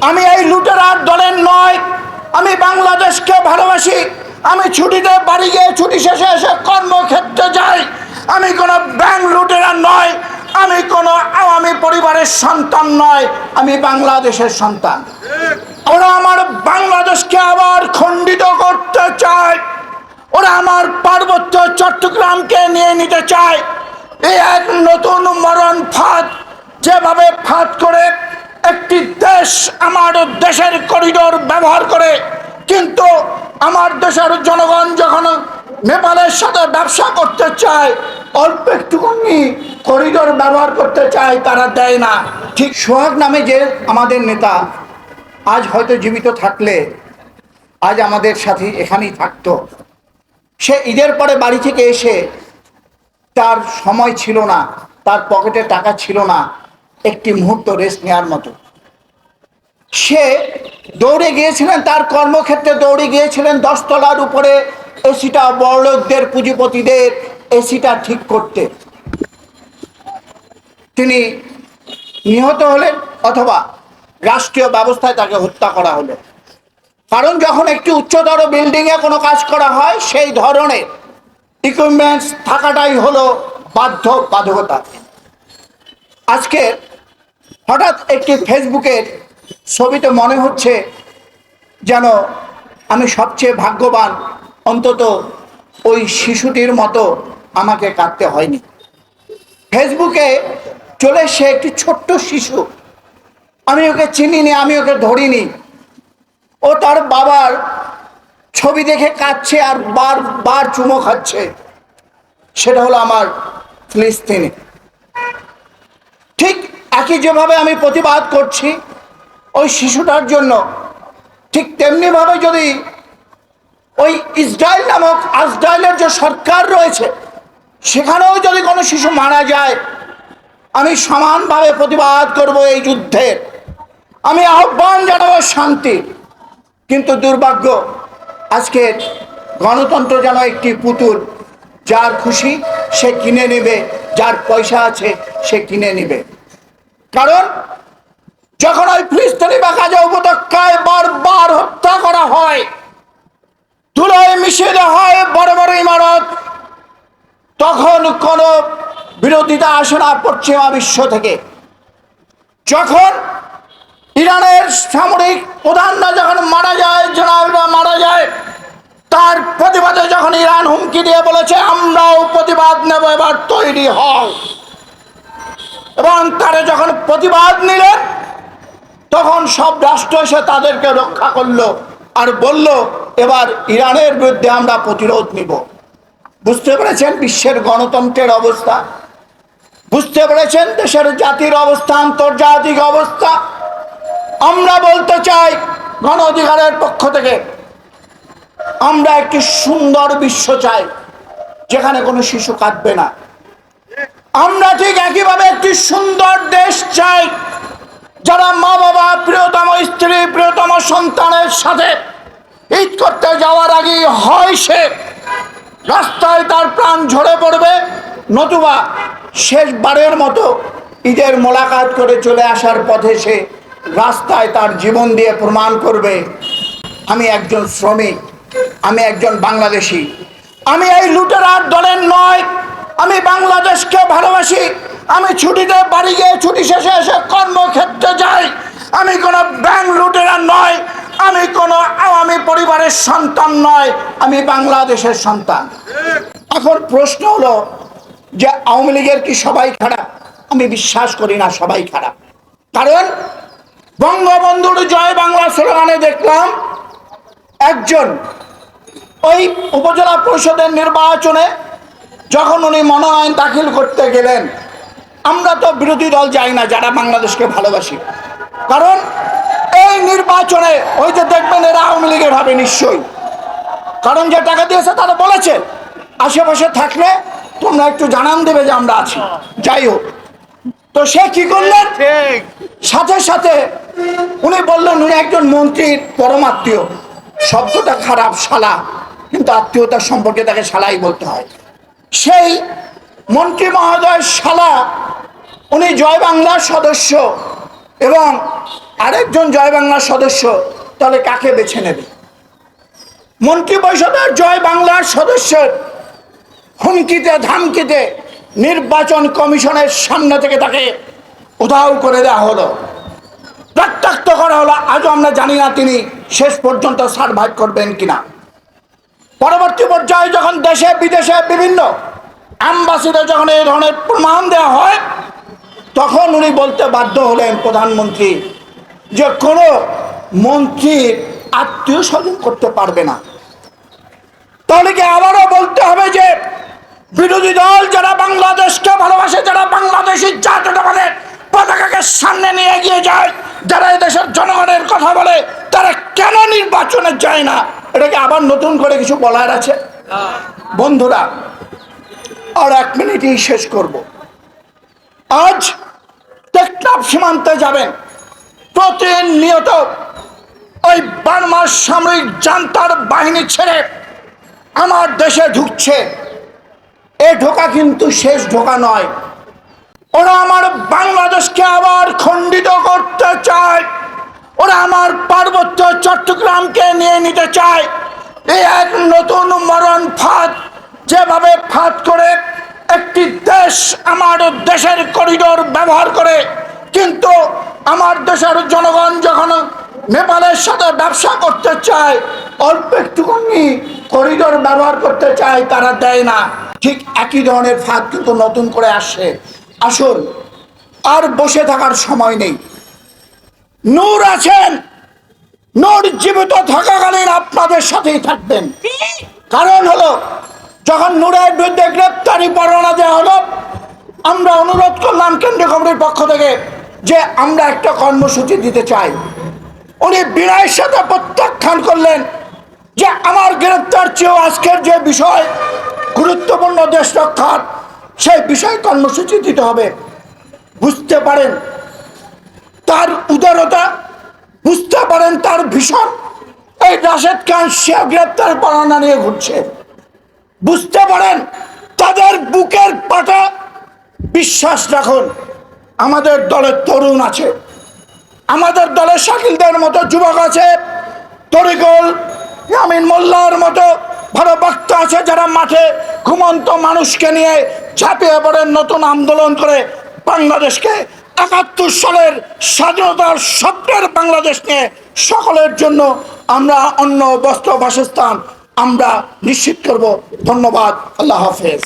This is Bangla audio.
আমি এই লুটেরার দলের নয়। আমি বাংলাদেশকে ভালোবাসি। আমি ছুটিতে বাড়ি গিয়ে ছুটি শেষে এসে কর্মক্ষেত্রে যাই। আমি কোনো ব্যাংক লুটেরা নয়। আমি কোনো আওয়ামী পরিবারের সন্তান নয়। আমি বাংলাদেশের সন্তান। ওরা আমার বাংলাদেশকে আবার খণ্ডিত করতে চায়। ওরা আমার পার্বত্য চট্টগ্রামকে নিয়ে নিতে চায়। এই এক নতুন মরণ ফাঁদ যেভাবে ফাঁদ করে একটি দেশ আমার দেশের করিডোর ব্যবহার করে, কিন্তু আমার দেশের জনগণ যখন নেপালের সাথে ব্যবসা করতে চায়, অল্প একটুখানি করিডোর ব্যবহার করতে চায়, তারা দেয় না। ঠিক সোহাগ নামে যে আমাদের নেতা, আজ হয়তো জীবিত থাকলে, আজ আমাদের সাথে এখানেই থাকতো। সে ঈদের পরে বাড়ি থেকে এসে তার সময় ছিল না, তার পকেটে টাকা ছিল না একটি মুহূর্ত রেস্ট নেওয়ার মতো। সে দৌড়ে গিয়েছিলেন, তার কর্মক্ষেত্রে দৌড়ে গিয়েছিলেন, দশতলার উপরে এসিটা বড়লোকদের, পুঁজিপতিদের এসিটা ঠিক করতে। তিনি নিহত হলেন অথবা রাষ্ট্রীয় ব্যবস্থায় তাকে হত্যা করা হলো। কারণ যখন একটি উচ্চতর বিল্ডিংয়ে কোনো কাজ করা হয়, সেই ধরনের ইকুইপমেন্টস থাকাটাই হলো বাধ্য বাধকতা আজকে হঠাৎ একটি ফেসবুকের ছবিতে মনে হচ্ছে যেন আমি সবচেয়ে ভাগ্যবান, অন্তত ওই শিশুটির মতো আমাকে কাঁদতে হয়নি। ফেসবুকে চলে সে একটি ছোট্ট শিশু, আমি ওকে চিনিনি, আমি ওকে ধরিনি। ও তার বাবার ছবি দেখে কাঁদছে আর বার বার চুমো খাচ্ছে। সেটা হলো আমার ফিলিস্তিনি। একই যেভাবে আমি প্রতিবাদ করছি, ওই শিশুটার জন্য, ঠিক তেমনিভাবে যদি ওই ইসরায়েল নামক আজরায়েলের যে সরকার রয়েছে, সেখানেও যদি কোনো শিশু মারা যায়, আমি সমানভাবে প্রতিবাদ করব এই যুদ্ধের আমি আহ্বান জানাব শান্তি, কিন্তু দুর্ভাগ্য আজকের গণতন্ত্র যেন একটি পুতুল, যার খুশি সে কিনে নেবে, যার পয়সা আছে সে কিনে নেবে। কারণ, যখন ওই ফিলিস্তিনি বা গাজা উপত্যকায় বারবার হত্যা করা হয়, ধুলোয় মিশিয়ে দেওয়া হয় বড় বড় ইমারত, তখন কোনো বিরোধিতা আসে না পশ্চিমা বিশ্ব থেকে। যখন ইরানের সামরিক প্রধানরা যখন মারা যায়, জেনারেলরা মারা যায়, তার প্রতিবাদে যখন ইরান হুমকি দিয়ে বলেছে, আমরাও প্রতিবাদ নেব, এবার তৈরি হও। এবং তারা যখন প্রতিবাদ নিলেন, তখন সব রাষ্ট্র এসে তাদেরকে রক্ষা করল আর বলল, এবার ইরানের বিরুদ্ধে আমরা প্রতিরোধ নিব। বুঝতে পেরেছেন বিশ্বের গণতন্ত্রের অবস্থা? বুঝতে পেরেছেন দেশের জাতির অবস্থা, আন্তর্জাতিক অবস্থা? আমরা বলতে চাই গণ অধিকারের পক্ষ থেকে, আমরা একটি সুন্দর বিশ্ব চাই, যেখানে কোনো শিশু কাঁদবে না। আমরা ঠিক একইভাবে একটি সুন্দর দেশ চাই, যারা মা বাবা প্রিয়তম স্ত্রী, প্রিয়তম সন্তানের সাথে ঈদ করতে যাওয়ার আগে হয় সে। রাস্তায় তার প্রাণ ঝরে পড়বে, নতুবা শেষবারের মতো ঈদের মোলাকাত করে চলে আসার পথে সে রাস্তায় তার জীবন দিয়ে প্রমাণ করবে, আমি একজন শ্রমিক, আমি একজন বাংলাদেশি, আমি এই লুটেরার দলের নয়। আমি বাংলাদেশকে ভালোবাসি। আমি ছুটিতে বাড়ি গিয়ে ছুটি শেষে এসে কর্মক্ষেত্রে যাই। আমি কোনো ব্যাংক লুটেরার নয়। আমি কোনো আওয়ামী পরিবারের সন্তান নয়। আমি বাংলাদেশের সন্তান। এখন প্রশ্ন হলো যে আওয়ামী লীগের কি সবাই খারাপ? আমি বিশ্বাস করি না সবাই খারাপ। কারণ বঙ্গবন্ধুর জয় বাংলা স্লোগানে দেখলাম, একজন ওই উপজেলা পরিষদের নির্বাচনে যখন উনি মনোনয়ন দাখিল করতে গেলেন আমরা তো বিরোধী দল যাই না যারা বাংলাদেশকে ভালোবাসি। কারণ এই নির্বাচনে ওই যে দেখবেন এরা আওয়ামী লীগের হবে নিশ্চয়ই। কারণ যে টাকা দিয়েছে তারা বলেছে আশেপাশে থাকলে তোমরা একটু জানান দেবে যে আমরা আছি। যাই হোক। তো সে কি করলেন? সাথে সাথে উনি বললেন উনি একজন মন্ত্রীর পরমাত্মীয় শব্দটা খারাপ শালা। কিন্তু আত্মীয়তার সম্পর্কে তাকে শালাই বলতে হয়। সেই মন্ত্রী মহোদয় শালা, উনি জয় বাংলার সদস্য এবং আরেকজন জয় বাংলার সদস্য, তাহলে কাকে বেছে নেবে? মন্ত্রী পরিষদের জয় বাংলার সদস্যের হুমকিতে, ধামকিতে নির্বাচন কমিশনের সামনে থেকে তাকে উধাও করে দেওয়া হলো। প্রত্যাক্ত করা হলো। আজও আমরা জানি না তিনি শেষ পর্যন্ত সার্ভাইভ করবেন কিনা। পরবর্তী পর্যায়ে যখন দেশে, বিদেশে বিভিন্ন অ্যাম্বাসিডার যখন এই ধরনের প্রমাণ দেওয়া হয়, তখন উনি বলতে বাধ্য হলেন প্রধানমন্ত্রী যে কোনো মন্ত্রীর আত্মীয় স্বজন করতে পারবে না। তাহলে কি আবারও বলতে হবে যে বিরোধী দল যারা বাংলাদেশকে ভালোবাসে, যারা বাংলাদেশি জাতীয়তাবাদের পতাকাকে সামনে নিয়ে এগিয়ে যায়, যারা দেশের জনগণের কথা বলে, তারা কেন নির্বাচনে যায় না? এটাকে আবার নতুন করে কিছু বলার আছে? বন্ধুরা, আর এক মিনিটেই শেষ করব। আজ টেকনাফ সীমান্তে যাবেন। প্রতিনিয়ত ওই বার্মার সামরিক জান্তার বাহিনী ছেড়ে আমার দেশে ঢুকছে। এ ঢোকা কিন্তু শেষ ঢোকা নয়। ওরা আমার বাংলাদেশকে আবার খণ্ডিত করতে চায়। ওরা আমার পার্বত্য চট্টগ্রামকে নিয়ে নিতে চায়। এই এক নতুন মরণ ফাঁদ যেভাবে ফাঁদ করে, একটি দেশ আমার দেশের করিডোর ব্যবহার করে। কিন্তু আমার দেশের জনগণ যখন নেপালের সাথে ব্যবসা করতে চায়, অল্প একটুখানি করিডোর ব্যবহার করতে চায়, তারা দেয় না। ঠিক একই ধরনের ফাঁদ কিন্তু নতুন করে আসে। আসুন, আর বসে থাকার সময় নেই। নূর আছেন। নূর জীবিত থাকাকালীন আপনাদের সাথেই থাকবেন। কারণ হলো যখন নূরের বিরুদ্ধে গ্রেপ্তারি পরোয়ানা দেওয়া হলো আমরা অনুরোধ করলাম কেন্দ্রীয় কমিটির পক্ষ থেকে যে আমরা একটা কর্মসূচি দিতে চাই। উনি বিনয়ের সাথে প্রত্যাখ্যান করলেন যে আমার গ্রেপ্তার চেয়েও আজকের যে বিষয় গুরুত্বপূর্ণ দেশ রক্ষার সেই বিষয় কর্মসূচি দিতে হবে। বুঝতে পারেন তার উদারতা বুঝতে পারেন তার ভীষণ। এই রাশেদ খান সে গ্রেপ্তার পরোয়ানা নিয়ে ঘুরছে। বুঝতে পারেন, তাদের বুকের পাটা বিশ্বাস রাখুন, আমাদের দলের তরুণ আছে। আমাদের দলের শাকিলদের মতো যুবক আছে, তরিকুল, ইয়ামিন মোল্লার মতো ভালো বক্তা আছে যারা মাঠে ঘুমন্ত মানুষকে নিয়ে ঝাঁপিয়ে পড়ে নতুন আন্দোলন করে বাংলাদেশকে একাত্তর সালের স্বাধীনতার স্বপ্নের বাংলাদেশ নিয়ে সকলের জন্য আমরা অন্য বস্ত্র বাসস্থান আমরা নিশ্চিত করব। ধন্যবাদ। আল্লাহ হাফেজ।